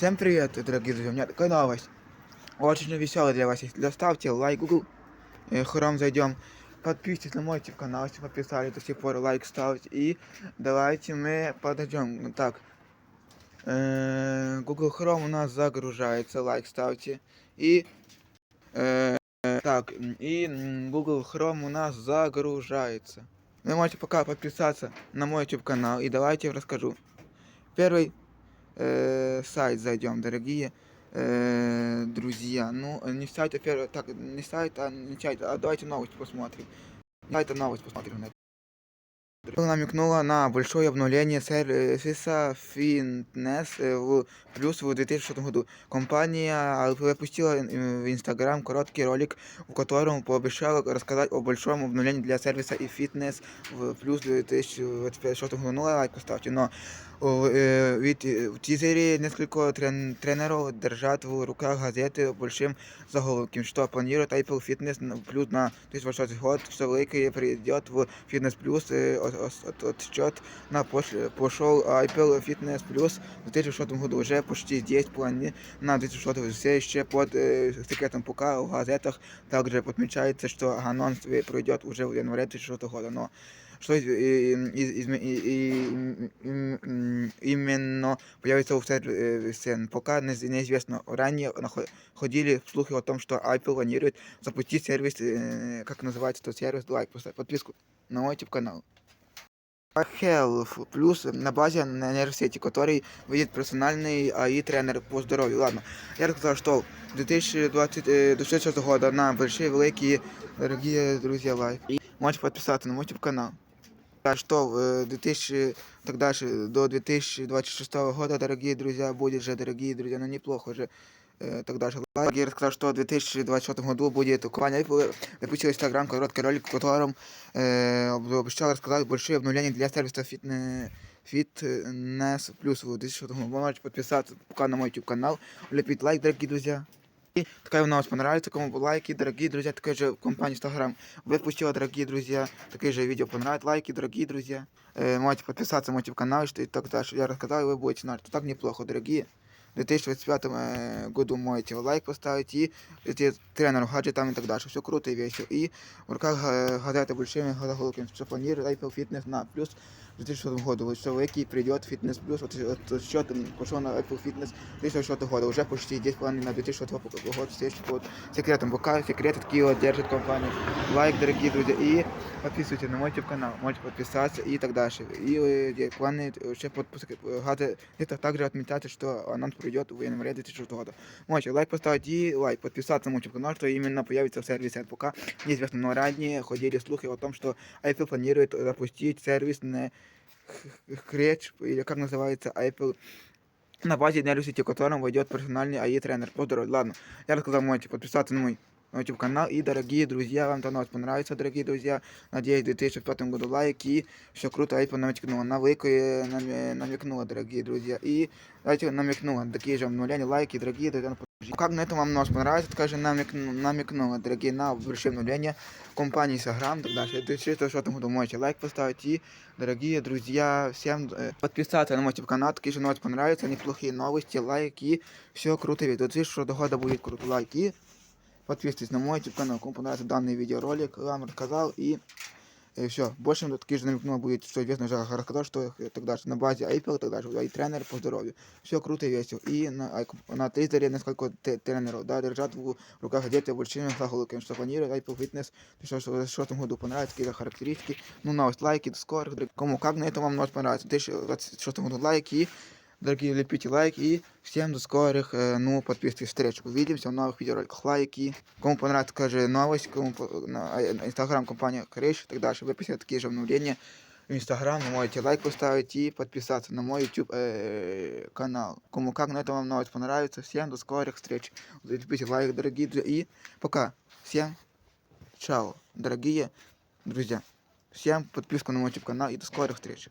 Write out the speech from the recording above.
Всем привет, дорогие друзья. У меня такая новость. Очень веселая для вас. Если ставьте лайк, Google. Э, Хором зайдем. Подписывайтесь на мой YouTube канал, если подписали до сих пор лайк ставить. И давайте мы подойдем. Так. Э, Google Chrome у нас загружается. Лайк ставьте. И э, так, и Google Chrome у нас загружается. Вы можете пока подписаться на мой YouTube канал. И давайте я расскажу. Первый э, сайт зайдем, дорогие э, друзья. Ну, не сайт, а первый, так, не сайт, а не сайт, а давайте новости посмотрим. Давайте новость посмотрим. на это. намекнула на большое обновление сервиса Fitness э, в плюс в 2006 году. Компания выпустила э, в Instagram короткий ролик, в котором пообещала рассказать о большом обновлении для сервиса и фитнес в плюс в 2026 году. Ну, лайк поставьте, но э, ведь э, в тизере несколько трен- тренеров держат в руках газеты большим заголовком, что планирует Apple Fitness на- плюс на 2026 год, что великий придет в Fitness Plus э, от- от- отсчет на пош- пошел Apple Fitness Plus в 2006 году уже почти здесь планы на 2006 все еще под э, секретом пока в газетах также подмечается, что анонс э, пройдет уже в январе 2006 года, но что из- и- и- изме- и- и- им- м, именно появится у сервисе, пока не- неизвестно. Ранее нахо- ходили слухи о том, что Apple планирует запустить сервис, э, как называется тот сервис, лайк, поставь подписку на мой YouTube канал. Health плюс на базе на нейросети, который выйдет персональный АИ-тренер по здоровью. Ладно, я рассказал, что 2026 года на большие, великие, дорогие друзья, лайк. И можете подписаться на мой YouTube канал. Так что э, 2000, так дальше, до 2026 года, дорогие друзья, будет же, дорогие друзья, ну неплохо же. Э, так дальше. Лайк. Я рассказал, что в 2026 году будет компания Apple выпустила Instagram короткий ролик, в котором э, об- обещал рассказать большие обновления для сервиса фитнес Фитнес плюс в 2006 году. Вы можете подписаться пока на мой YouTube канал, влепить лайк, дорогие друзья. И такая новость понравится, кому лайки, дорогие друзья, такая же компания Instagram выпустила, дорогие друзья, такие же видео понравилось, лайки, дорогие друзья. Э, можете подписаться на мой YouTube канал, что и так дальше. Я рассказал, и вы будете знать, что так неплохо, дорогие. В 2025 э, году можете лайк поставить и эти тренеру гаджетам и так дальше. Все круто и весело. И в руках э, газеты большими заголовками, что планирует Apple Fitness на плюс в 2006 году. Вот что Вики придет Fitness плюс, вот, вот счет пошел на Apple Fitness 2006 года. Уже почти здесь планы на 2006 год. Все еще под секретом. Пока секреты такие вот держит компания. Лайк, дорогие друзья. И подписывайтесь на мой YouTube канал. Можете подписаться и так дальше. И э, де- планы еще под газеты. Это также отметается, что анонс придет в январе 2006 года. Можете лайк поставить и лайк, подписаться на мой канал, что именно появится в сервисе пока неизвестно. Но ранее ходили слухи о том, что Apple планирует запустить сервис на Scratch, или как называется, Apple на базе нейросети, в котором войдет персональный AI-тренер. Поздравляю. Ладно, я рассказал, можете подписаться на мой YouTube канал. И, дорогие друзья, вам это новость понравится, дорогие друзья. Надеюсь, в 2005 году лайки. Все круто, Apple намекнула. На великое наме- намекнула, дорогие друзья. И давайте намекнула. Такие же обновления, лайки, дорогие друзья. Как на этом вам новость понравится, также намекну- намекнула, дорогие, на большие обновления компании Instagram, так дальше. В 2006 году можете лайк поставить. И, дорогие друзья, всем э, подписаться на мой YouTube канал. Такие же новости понравятся, неплохие новости, лайки. Все круто, ведь до 2006 года будет круто лайки. Подписывайтесь на мой YouTube канал, кому понравился данный видеоролик, вам рассказал и, все. Больше такие же намекнуло будет, что известно уже рассказал, что и так дальше. На базе Apple и так дальше, и тренер по здоровью. Все круто и весело. И на, ай- на Твиттере несколько те- тренеров, да, держат в руках одеты большими заголовками, что планирует Apple Fitness в 2006 году понравится, какие характеристики. Ну, новость, лайки, до скорых. дорогие. Кому как на этом вам новость понравится. В 2026 году лайки. Дорогие, лепите лайк и всем до скорых, э, ну, подписывайтесь, встреч. Увидимся в новых видеороликах, лайки. Кому понравится, скажи новость, кому на а, на инстаграм компания Криш и так дальше. Выпустили такие же обновления в инстаграм, вы можете лайк поставить и подписаться на мой YouTube э, канал. Кому как, на этом вам новость понравится. Всем до скорых встреч. Лепите лайк, дорогие друзья, и пока. Всем чао, дорогие друзья. Всем подписку на мой YouTube канал и до скорых встреч.